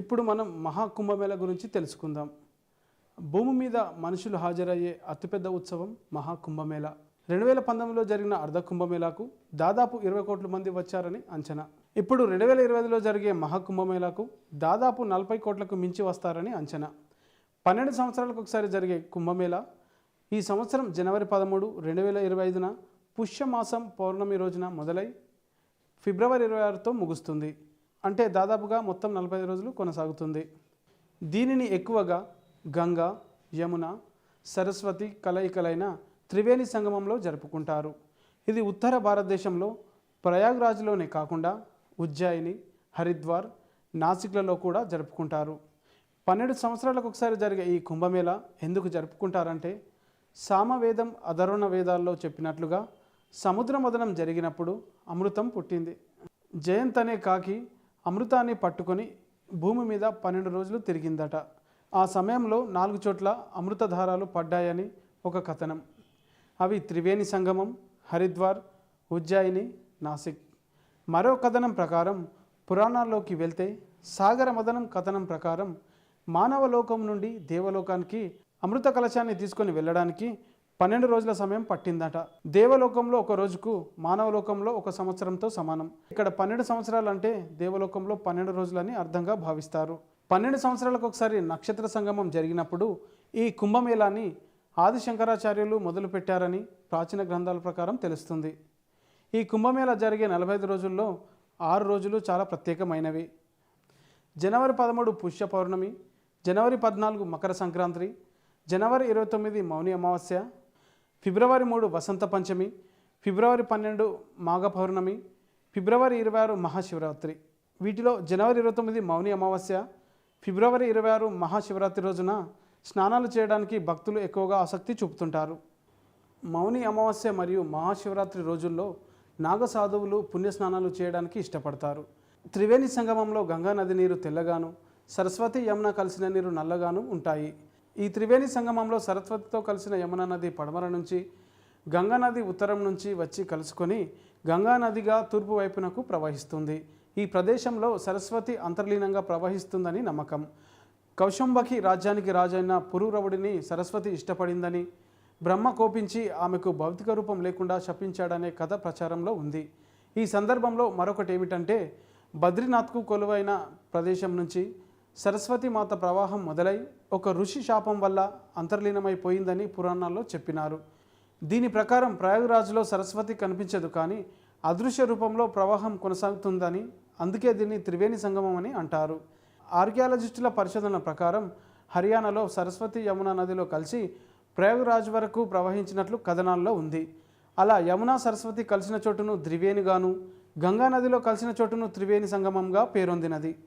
ఇప్పుడు మనం మహాకుంభమేళ గురించి తెలుసుకుందాం. భూమి మీద మనుషులు హాజరయ్యే అతిపెద్ద ఉత్సవం మహాకుంభమేళ. రెండు వేల పంతొమ్మిదిలో జరిగిన అర్ధ కుంభమేళాకు దాదాపు ఇరవై కోట్ల మంది వచ్చారని అంచనా. ఇప్పుడు రెండు వేల ఇరవై ఐదులో జరిగే మహాకుంభమేళాకు దాదాపు నలభై కోట్లకు మించి వస్తారని అంచనా. పన్నెండు సంవత్సరాలకు ఒకసారి జరిగే కుంభమేళ ఈ సంవత్సరం జనవరి పదమూడు రెండు వేల ఇరవై ఐదున పుష్యమాసం పౌర్ణమి రోజున మొదలై ఫిబ్రవరి ఇరవై ఆరుతో ముగుస్తుంది. అంటే దాదాపుగా మొత్తం నలభై ఐదు రోజులు కొనసాగుతుంది. దీనిని ఎక్కువగా గంగా యమున సరస్వతి కలయికలైన త్రివేణి సంగమంలో జరుపుకుంటారు. ఇది ఉత్తర భారతదేశంలో ప్రయాగ్రాజ్లోనే కాకుండా ఉజ్జయిని హరిద్వార్ నాసిక్లలో కూడా జరుపుకుంటారు. పన్నెండు సంవత్సరాలకు ఒకసారి జరిగే ఈ కుంభమేళ ఎందుకు జరుపుకుంటారంటే సామవేదం అధర్వణ వేదాల్లో చెప్పినట్లుగా సముద్ర మదనం జరిగినప్పుడు అమృతం పుట్టింది. జయంత్ అనే కాకి అమృతాన్ని పట్టుకొని భూమి మీద పన్నెండు రోజులు తిరిగిందట. ఆ సమయంలో నాలుగు చోట్ల అమృతధారాలు పడ్డాయని ఒక కథనం. అవి త్రివేణి సంగమం హరిద్వార్ ఉజ్జాయిని నాసిక్. మరో కథనం ప్రకారం పురాణాల్లోకి వెళ్తే సాగర మదనం కథనం ప్రకారం మానవ లోకం నుండి దేవలోకానికి అమృత కలశాన్ని తీసుకొని వెళ్ళడానికి పన్నెండు రోజుల సమయం పట్టిందట. దేవలోకంలో ఒక రోజుకు మానవలోకంలో ఒక సంవత్సరంతో సమానం. ఇక్కడ పన్నెండు సంవత్సరాలు అంటే దేవలోకంలో పన్నెండు రోజులని అర్థంగా భావిస్తారు. పన్నెండు సంవత్సరాలకు ఒకసారి నక్షత్ర సంగమం జరిగినప్పుడు ఈ కుంభమేళాన్ని ఆది శంకరాచార్యులు మొదలుపెట్టారని ప్రాచీన గ్రంథాల ప్రకారం తెలుస్తుంది. ఈ కుంభమేళ జరిగే నలభై ఐదు రోజుల్లో ఆరు రోజులు చాలా ప్రత్యేకమైనవి. జనవరి పదమూడు పుష్య పౌర్ణమి జనవరి పద్నాలుగు మకర సంక్రాంతి జనవరి ఇరవై తొమ్మిది మౌని అమావాస్య ఫిబ్రవరి మూడు వసంత పంచమి ఫిబ్రవరి పన్నెండు మాఘ పౌర్ణమి ఫిబ్రవరి ఇరవై ఆరు మహాశివరాత్రి. వీటిలో జనవరి ఇరవై తొమ్మిది మౌని అమావాస్య ఫిబ్రవరి ఇరవై ఆరు మహాశివరాత్రి రోజున స్నానాలు చేయడానికి భక్తులు ఎక్కువగా ఆసక్తి చూపుతుంటారు. మౌని అమావాస్య మరియు మహాశివరాత్రి రోజుల్లో నాగసాధువులు పుణ్యస్నానాలు చేయడానికి ఇష్టపడతారు. త్రివేణి సంగమంలో గంగా నది నీరు తెల్లగాను సరస్వతి యమున కలిసిన నీరు నల్లగాను ఉంటాయి. ఈ త్రివేణి సంగమంలో సరస్వతితో కలిసిన యమునా నది పడమర నుంచి గంగా నది ఉత్తరం నుంచి వచ్చి కలుసుకొని గంగా నదిగా తూర్పు వైపునకు ప్రవహిస్తుంది. ఈ ప్రదేశంలో సరస్వతి అంతర్లీనంగా ప్రవహిస్తుందని నమ్మకం. కౌశంబకి రాజ్యానికి రాజైన పురూరవుడిని సరస్వతి ఇష్టపడిందని బ్రహ్మ కోపించి ఆమెకు భౌతిక రూపం లేకుండా శపించాడనే కథ ప్రచారంలో ఉంది. ఈ సందర్భంలో మరొకటి ఏమిటంటే బద్రీనాథ్కు కొలువైన ప్రదేశం నుంచి సరస్వతి మాత ప్రవాహం మొదలై ఒక ఋషి శాపం వల్ల అంతర్లీనమైపోయిందని పురాణాల్లో చెప్పినారు. దీని ప్రకారం ప్రయాగరాజ్లో సరస్వతి కనిపించదు కానీ అదృశ్య రూపంలో ప్రవాహం కొనసాగుతుందని అందుకే దీన్ని త్రివేణి సంగమం అని అంటారు. ఆర్కియాలజిస్టుల పరిశోధనల ప్రకారం హర్యానాలో సరస్వతి యమునా నదిలో కలిసి ప్రయాగరాజ్ వరకు ప్రవహించినట్లు కథనాల్లో ఉంది. అలా యమున సరస్వతి కలిసిన చోటును త్రివేణిగాను గంగా నదిలో కలిసిన చోటును త్రివేణి సంగమంగా పేరొందినది.